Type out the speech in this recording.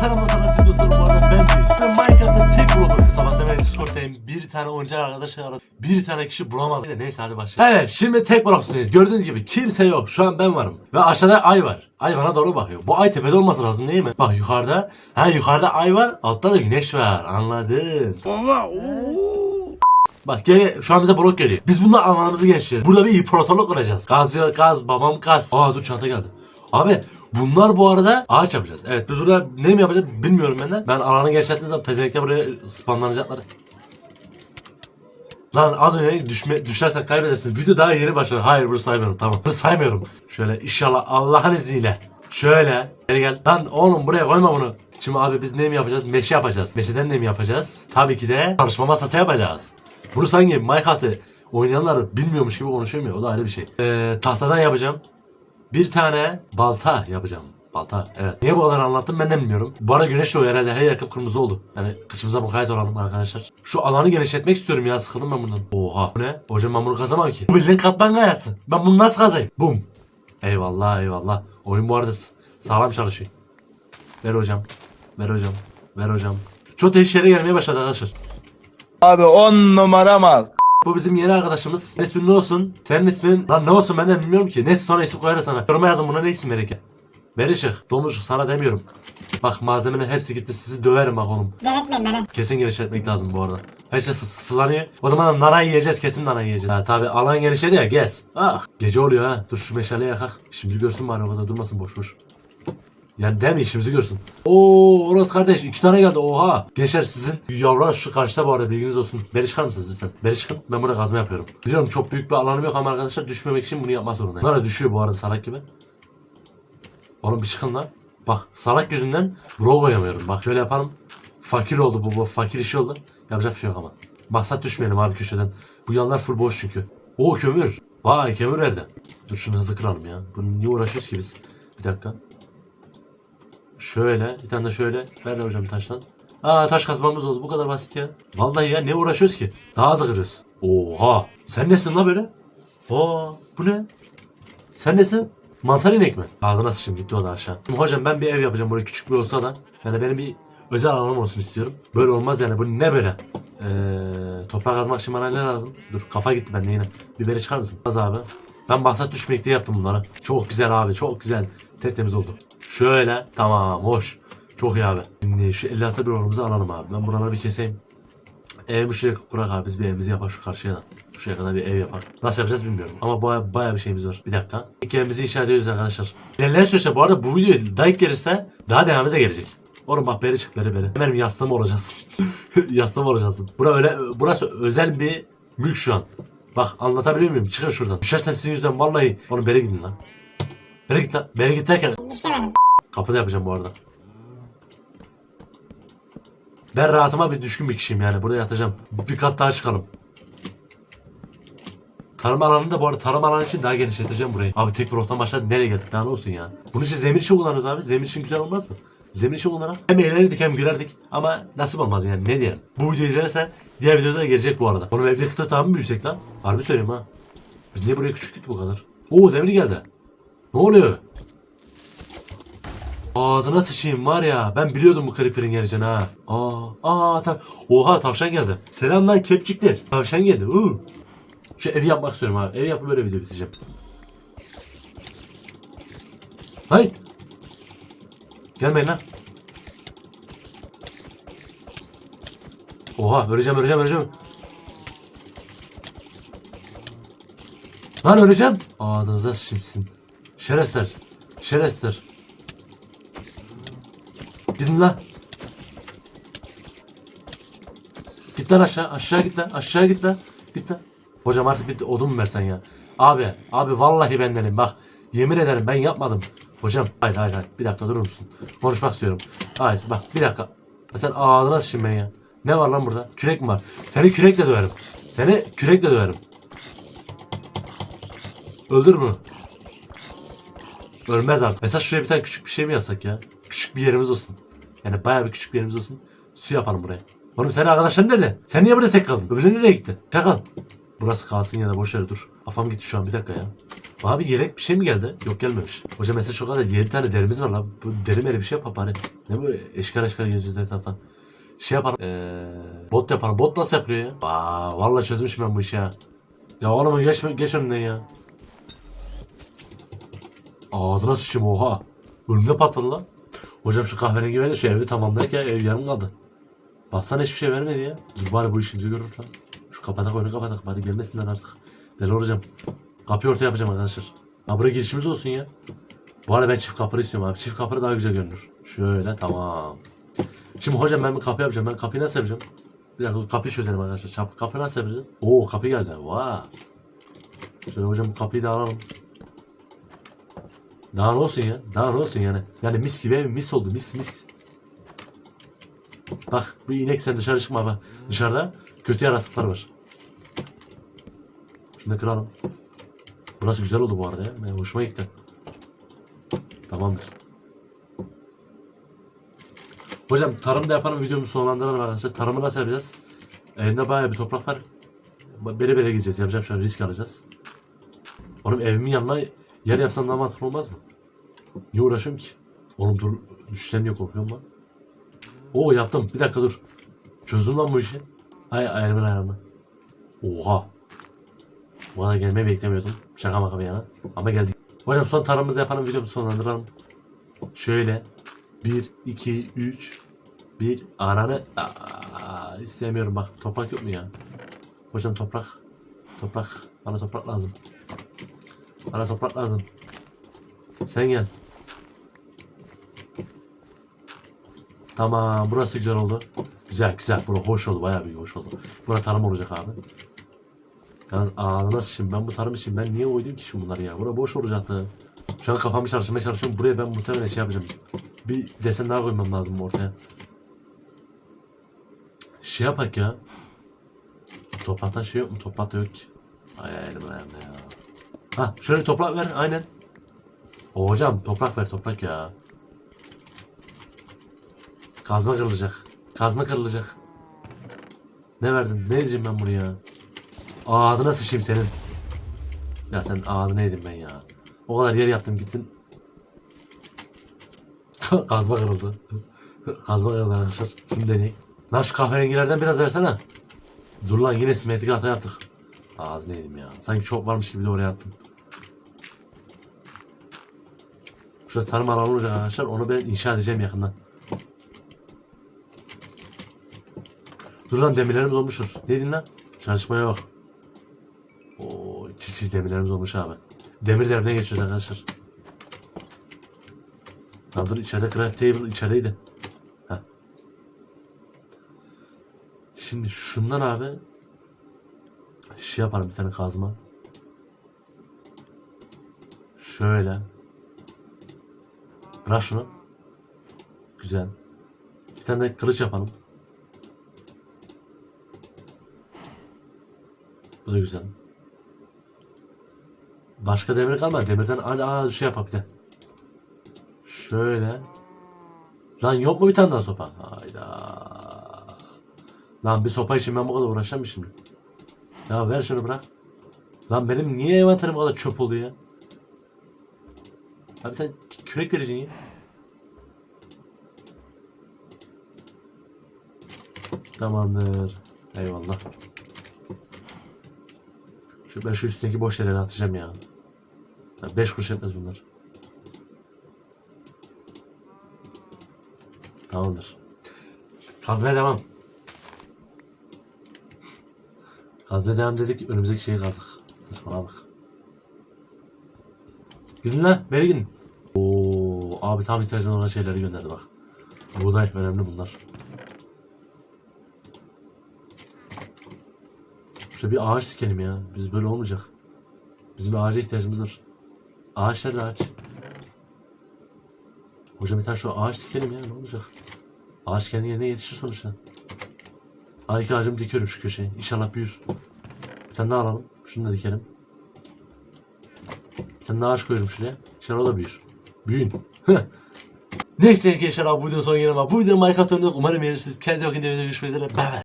dostlar nasıl dostlarım bu arada ben değil. Ben Minecraft'ın tek blogu. Sabahtan beri Discord'dayım. Bir tane oyuncu arkadaşı aradım. Bir tane kişi bulamadım. Neyse hadi başlayalım. Evet şimdi tek blogdayız. Gördüğünüz gibi kimse yok. Şu an ben varım. Ve aşağıda ay var. Ay bana doğru bakıyor. Bu ay tepede olması lazım değil mi? Bak yukarıda. Ha yukarıda ay var. Altta da güneş var. Anladın. Bak gel şu an bize blok geliyor. Biz bununla anlamamızı geçeceğiz. Burada bir imparatorluk kuracağız. Gaz gaz babam gaz. Aa dur çanta geldi. Abi bunlar bu arada ağaç yapacağız. Evet biz burada ne mi yapacağız bilmiyorum ben de. Ben alanı genişlettiğim zaman pezevenkler buraya spamlanacaklar. Lan az önce düşme, düşersen kaybedersin. Video daha yeni başladı. Hayır bunu saymıyorum tamam. Bunu saymıyorum. Şöyle inşallah Allah'ın izniyle. Şöyle. Gel gel. Lan oğlum buraya koyma bunu. Şimdi abi biz ne mi yapacağız? Meşe yapacağız. Meşeden ne mi yapacağız? Tabii ki de çalışma masası yapacağız. Bunu sanki Minecraft'ı oynayanlar bilmiyormuş gibi konuşuyor O da ayrı bir şey. Ee, tahtadan yapacağım. Bir tane balta yapacağım. Balta evet. Niye bu kadar anlattım ben de bilmiyorum. Bu ara güneş doğuyor herhalde her yer kıpkırmızı oldu. Yani kışımıza mukayyet olalım arkadaşlar. Şu alanı genişletmek istiyorum ya sıkıldım ben bundan. Oha. Bu ne? Hocam ben bunu kazamam ki. Bu bildiğin katman kayası. Ben bunu nasıl kazayım? Bum. Eyvallah eyvallah. Oyun bu arada sağlam çalışıyor. Ver hocam. Ver hocam. Ver hocam. Çok değişik gelmeye başladı arkadaşlar. Abi 10 numara mal. Bu bizim yeni arkadaşımız. İsmin ne olsun? Senin ismin... Lan ne olsun ben de bilmiyorum ki. Neyse sonra isim koyarız sana. Yoruma yazın buna ne isim verecek? Berişik, domuzcuk sana demiyorum. Bak malzemenin hepsi gitti sizi döverim bak oğlum. Delirtmeyin beni. Kesin genişletmek lazım bu arada. Her şey fıs- fırlanıyor. O zaman nana yiyeceğiz kesin nana yiyeceğiz. Ha tabi alan genişledi ya gez. Ah gece oluyor ha. Dur şu meşaleyi yakak. İşimizi görsün bari o kadar durmasın boş boş. Yani değil mi işimizi görsün. Oo Oros kardeş iki tane geldi oha. Gençler sizin yavrular şu karşıda bu arada bilginiz olsun. Beri çıkar mısınız lütfen? Beri çıkın ben burada kazma yapıyorum. Biliyorum çok büyük bir alanım yok ama arkadaşlar düşmemek için bunu yapmak zorundayım. Bunlar da düşüyor bu arada salak gibi. Oğlum bir çıkın lan. Bak salak yüzünden bro koyamıyorum. Bak şöyle yapalım. Fakir oldu bu, bu fakir işi oldu. Yapacak bir şey yok ama. Maksat düşmeyelim abi köşeden. Bu yanlar full boş çünkü. Oo kömür. Vay kömür nerede? Dur şunu hızlı kıralım ya. Bunu niye uğraşıyoruz ki biz? Bir dakika. Şöyle. Bir tane de şöyle. Ver de hocam taştan. Aa taş kazmamız oldu. Bu kadar basit ya. Vallahi ya ne uğraşıyoruz ki? Daha hızlı kırıyoruz. Oha. Sen nesin la böyle? Aa bu ne? Sen nesin? Mantar inek mi? Ağzına sıçayım gitti o da aşağı. Şimdi hocam ben bir ev yapacağım buraya küçük bir olsa da. Yani benim bir özel alanım olsun istiyorum. Böyle olmaz yani bu ne böyle? Ee, toprak kazmak için bana ne lazım? Dur kafa gitti bende yine. Biberi çıkar mısın? Az abi. Ben bahsat düşmek diye yaptım bunları. Çok güzel abi çok güzel. Tertemiz oldu. Şöyle tamam hoş. Çok iyi abi. Şimdi şu 56 bir orumuzu alalım abi. Ben buraları bir keseyim. Ev şuraya kurak abi biz bir evimizi yapar şu karşıya da. Şuraya kadar bir ev yapar. Nasıl yapacağız bilmiyorum. Ama baya, baya bir şeyimiz var. Bir dakika. İlk evimizi inşa ediyoruz arkadaşlar. İlerleyen süreçte bu arada bu video like gelirse daha devamı da gelecek. Oğlum bak beri çık beri beri. Benim yastığım olacaksın. yastığım olacaksın. Bura öyle, burası özel bir mülk şu an. Bak anlatabiliyor muyum? Çıkın şuradan. Düşersem sizin yüzünden vallahi. Oğlum beri gidin lan. Beri git lan. Beri git derken. Kapıda yapacağım bu arada. Ben rahatıma bir düşkün bir kişiyim yani. Burada yatacağım. Bir kat daha çıkalım. Tarım alanını da bu arada tarım alanı için daha genişleteceğim burayı. Abi tek bir ortam başladı. Nereye geldik? Daha ne olsun ya? Bunun için zemin için kullanırız abi. Zemin için güzel olmaz mı? Zemin için kullanalım. Hem eğlenirdik hem gülerdik. Ama nasip olmadı yani. Ne diyelim. Bu videoyu izlerse diğer videoda da gelecek bu arada. Onun evde kıta tamam mı lan? Harbi söyleyeyim ha. Biz niye buraya küçüktük bu kadar? Oo demir geldi. Ne oluyor? Ağzına sıçayım var ya. Ben biliyordum bu creeper'in geleceğini ha. Aa, aa ta Oha tavşan geldi. Selam lan kepçikler. Tavşan geldi. Uu. Şu evi yapmak istiyorum abi. Evi yapıp böyle video biteceğim. Hayır. Gelmeyin lan. Oha öleceğim öleceğim öleceğim. Lan öleceğim. Ağzınıza sıçayım Şerefsizler. Şerefsizler. Gidin lan. Git lan aşağı. Aşağı git lan. Aşağı git lan. Git lan. Hocam artık bitti. Odun mu versen ya? Abi. Abi vallahi bendenim. Bak. Yemin ederim ben yapmadım. Hocam. Hayır hayır hayır. Bir dakika durur musun? Konuşmak istiyorum. Hayır bak bir dakika. Sen ağzına sıçayım ben ya. Ne var lan burada? Kürek mi var? Seni kürekle döverim. Seni kürekle döverim. Öldür bunu. Ölmez artık. Mesela şuraya bir tane küçük bir şey mi yapsak ya? Küçük bir yerimiz olsun. Yani bayağı bir küçük bir yerimiz olsun. Su yapalım buraya. Oğlum senin arkadaşların nerede? Sen niye burada tek kaldın? Öbürleri nereye gitti? Çakal. Burası kalsın ya da boş yere dur. Kafam gitti şu an bir dakika ya. Abi yelek bir şey mi geldi? Yok gelmemiş. Hocam mesela şu kadar 7 tane derimiz var lan. Bu deri bir şey yapar bari. Ne bu eşkar eşkar yazıyor etrafa. Şey yapalım. Ee, bot yapalım. Bot nasıl yapıyor ya? Aa, vallahi çözmüşüm ben bu işi ya. Ya oğlum geç, geç önümden ya. Ağzına sıçayım oha. Önümde patladı lan. Hocam şu kahverengi verin şu evi tamamlayak ya ev yarım kaldı. Baksana hiçbir şey vermedi ya. Dur bari bu işimizi görür lan. Şu kapatak oyunu kapatak bari gelmesinler artık. Deli olacağım. Kapıyı ortaya yapacağım arkadaşlar. Ha buraya girişimiz olsun ya. Bu arada ben çift kapı istiyorum abi. Çift kapı daha güzel görünür. Şöyle tamam. Şimdi hocam ben bir kapı yapacağım. Ben kapıyı nasıl yapacağım? Bir dakika kapıyı çözelim arkadaşlar. Kapı nasıl yapacağız? Oo kapı geldi. Vay. Şöyle hocam kapıyı da alalım. Daha ne olsun ya? Daha ne olsun yani? Yani mis gibi mis oldu mis mis. Bak bu inek sen dışarı çıkma bak. Dışarıda kötü yaratıklar var. Şunu da kıralım. Burası güzel oldu bu arada ya. Ben hoşuma gitti. Tamamdır. Hocam tarım da yaparım videomu sonlandıralım arkadaşlar. Tarımı nasıl yapacağız? Elimde bayağı bir toprak var. Bere bere gideceğiz. Yapacağım şu an risk alacağız. Oğlum evimin yanına yer yapsam daha mantıklı olmaz mı? Niye uğraşıyorum ki? Oğlum dur düşsem diye korkuyorum lan. Oo yaptım. Bir dakika dur. Çözdüm lan bu işi. Hay ayarımın ayarını. Oha. Bu kadar gelmeyi beklemiyordum. Şaka maka bir yana. Ama geldik. Hocam son tarımımızı yapalım videomuzu sonlandıralım. Şöyle. 1, 2, 3. 1. Ananı. Aa, istemiyorum bak. Toprak yok mu ya? Hocam toprak. Toprak. Bana toprak lazım. Bana toprak lazım. Sen gel. Tamam burası güzel oldu. Güzel güzel. Bura hoş oldu. Bayağı bir hoş oldu. Bura tarım olacak abi. Yalnız nasıl şimdi ben bu tarım için ben niye uydum ki şimdi bunları ya? Bura boş olacaktı. Şu an kafamı çalıştırmaya çalışıyorum. Buraya ben muhtemelen şey yapacağım. Bir desen daha koymam lazım ortaya. Şey yapak ya. Topraktan şey yok mu? Toprak da yok ki. Ay elim ayağımda ya. Ha şöyle toprak ver aynen. O hocam toprak ver toprak ya. Kazma kırılacak. Kazma kırılacak. Ne verdin? Ne edeceğim ben buraya? Ağzına sıçayım senin. Ya sen ağzına yedim ben ya. O kadar yer yaptım gittin. Kazma kırıldı. Kazma kırıldı arkadaşlar. Şimdi deneyim. Lan şu kahverengilerden biraz versene. Dur lan yine simetrik hata yaptık. Ağzına yedim ya. Sanki çok varmış gibi de oraya attım. Şurada tarım alanı olacak arkadaşlar. Onu ben inşa edeceğim yakında. Dur lan demirlerimiz olmuştur. Ne dedin lan? Çalışmaya bak. Oo, çiçi demirlerimiz olmuş abi. Demir devrine geçiyoruz arkadaşlar. Lan dur içeride craft table içerideydi. Heh. Şimdi şundan abi şey yapalım bir tane kazma. Şöyle. Bırak şunu. Güzel. Bir tane de kılıç yapalım. Bu da güzel. Başka demir kalmadı. Demirden hadi aa şey yapalım bir de. Şöyle. Lan yok mu bir tane daha sopa? Hayda. Lan bir sopa için ben bu kadar uğraşacağım mı şimdi? Ya ver şunu bırak. Lan benim niye envanterim bu kadar çöp oluyor ya? Abi sen kürek vereceksin ya. Tamamdır. Eyvallah. Şu ben şu üstündeki boş yerleri atacağım ya. 5 kuruş etmez bunlar. Tamamdır. Kazmaya devam. Kazmaya devam dedik önümüzdeki şeyi kazdık. Saçmalama bak. Gidin lan beri gidin. Oo abi tam ihtiyacın olan şeyleri gönderdi bak. Buğday önemli bunlar. Şurada bir ağaç dikelim ya. Biz böyle olmayacak. Bizim bir ağaca ihtiyacımız var. Ağaç nerede ağaç? Hocam bir tane şu ağaç dikelim ya ne olacak? Ağaç kendi yerine yetişir sonuçta. İki ağacımı dikiyorum şu köşeye. İnşallah büyür. Bir tane daha alalım. Şunu da dikelim. Bir tane daha ağaç koyuyorum şuraya. İnşallah o da büyür. Büyün. Neyse gençler abi bu videonun sonuna gelelim. Bu videoda Minecraft oynadık. Umarım beğenirsiniz. Kendinize bakın. Görüşmek üzere. Bye bye.